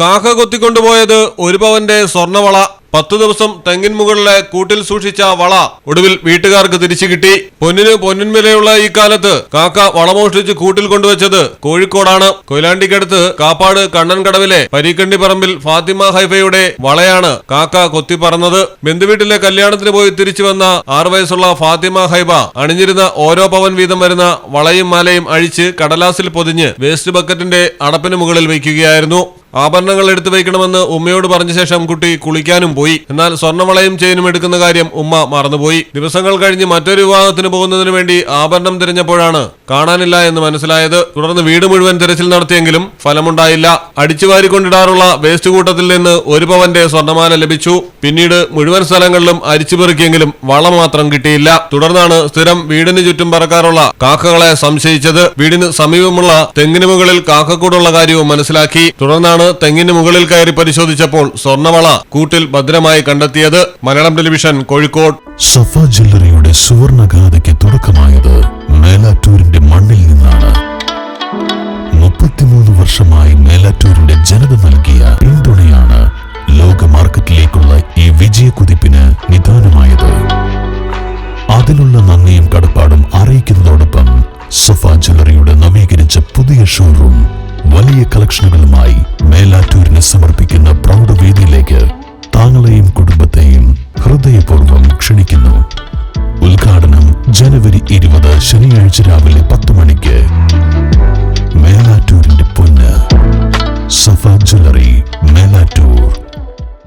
കാക്ക കൊത്തിക്കൊണ്ടുപോയത് ഒരു പവന്റെ സ്വർണവള. പത്തു ദിവസം തെങ്ങിൻ മുകളിലെ കൂട്ടിൽ സൂക്ഷിച്ച വള ഒടുവിൽ വീട്ടുകാർക്ക് തിരിച്ചു കിട്ടി. പൊന്നിന് പൊന്നിൻ ഈ കാലത്ത് കാക്ക വളമോഷ്ടിച്ച് കൂട്ടിൽ കൊണ്ടുവച്ചത് കോഴിക്കോടാണ്. കൊയിലാണ്ടിക്കടുത്ത് കാപ്പാട് കണ്ണൻകടവിലെ പരീക്കണ്ടി പറമ്പിൽ ഫാത്തിമ ഹൈഫയുടെ വളയാണ് കാക്ക കൊത്തിപ്പറന്നത്. ബന്ധുവീട്ടിലെ കല്യാണത്തിന് പോയി തിരിച്ചു വന്ന ആറു വയസ്സുള്ള ഫാത്തിമ ഹൈബ അണിഞ്ഞിരുന്ന ഓരോ പവൻ വീതം വരുന്ന വളയും മാലയും അഴിച്ച് കടലാസിൽ പൊതിഞ്ഞ് വേസ്റ്റ് ബക്കറ്റിന്റെ അടപ്പിന് മുകളിൽ വയ്ക്കുകയായിരുന്നു. ആഭരണങ്ങൾ എടുത്തു വയ്ക്കണമെന്ന് ഉമ്മയോട് പറഞ്ഞ ശേഷം കുട്ടി കുളിക്കാനും പോയി. എന്നാൽ സ്വർണവളയും ചെയിനും എടുക്കുന്ന കാര്യം ഉമ്മ മറന്നുപോയി. ദിവസങ്ങൾ കഴിഞ്ഞ് മറ്റൊരു വിവാഹത്തിന് പോകുന്നതിന് വേണ്ടി ആഭരണം തിരഞ്ഞപ്പോഴാണ് കാണാനില്ല എന്ന് മനസ്സിലായത്. തുടർന്ന് വീട് മുഴുവൻ തിരച്ചിൽ നടത്തിയെങ്കിലും ഫലമുണ്ടായില്ല. അടിച്ചുവാരിക്കൊണ്ടിടാറുള്ള വേസ്റ്റ് കൂട്ടത്തിൽ നിന്ന് ഒരു പവന്റെ സ്വർണമാല ലഭിച്ചു. പിന്നീട് മുഴുവൻ സ്ഥലങ്ങളിലും അരിച്ചുപെറുക്കിയെങ്കിലും വള മാത്രം കിട്ടിയില്ല. തുടർന്നാണ് സ്ഥിരം വീടിന് ചുറ്റും പറക്കാറുള്ള കാക്കകളെ സംശയിച്ചത്. വീടിന് സമീപമുള്ള തെങ്ങിന് മുകളിൽ കാക്കക്കൂടുള്ള കാര്യവും മനസ്സിലാക്കി. തുടർന്നാണ് തെങ്ങിന് മുകളിൽ കയറി പരിശോധിച്ചപ്പോൾ സ്വർണവള കൂട്ടിൽ ഭദ്രമായി കണ്ടെത്തിയത് മലയാളം ടെലിവിഷൻ കോഴിക്കോട്. സഫ ജ്വല്ലറിയുടെ സുവർണഗാഥയ്ക്ക് തുടക്കമായത് മേലാറ്റൂരിന്റെ മണ്ണിൽ നിന്നാണ്. മുപ്പത്തിമൂന്ന് വർഷമായി മേലാറ്റൂരിന്റെ ജനത നൽകിയ പിന്തുണയാണ് ലോക മാർക്കറ്റിലേക്കുള്ള ഈ വിജയക്കുതിപ്പിന് നിദാനമായത്. അതിനുള്ള നന്ദിയും കടപ്പാടും അറിയിക്കുന്നതോടൊപ്പം സഫ ജ്വല്ലറിയുടെ നവീകരിച്ച പുതിയ ഷോറൂം വലിയ കളക്ഷനുകളുമായി മേലാറ്റൂരിന് സമർപ്പിക്കുന്ന പ്രൗഢവേദിയിലേക്ക് താങ്കളെയും കുടുംബത്തെയും ഹൃദയപൂർവം ക്ഷണിക്കുന്നു. ഉദ്ഘാടനം ജനുവരി ഇരുപത് ശനിയാഴ്ച രാവിലെ പത്ത് മണിക്ക്. മേലാറ്റൂരിന്റെ പൊന്ന് സഫ ജ്വല്ലറി മേലാറ്റൂർ.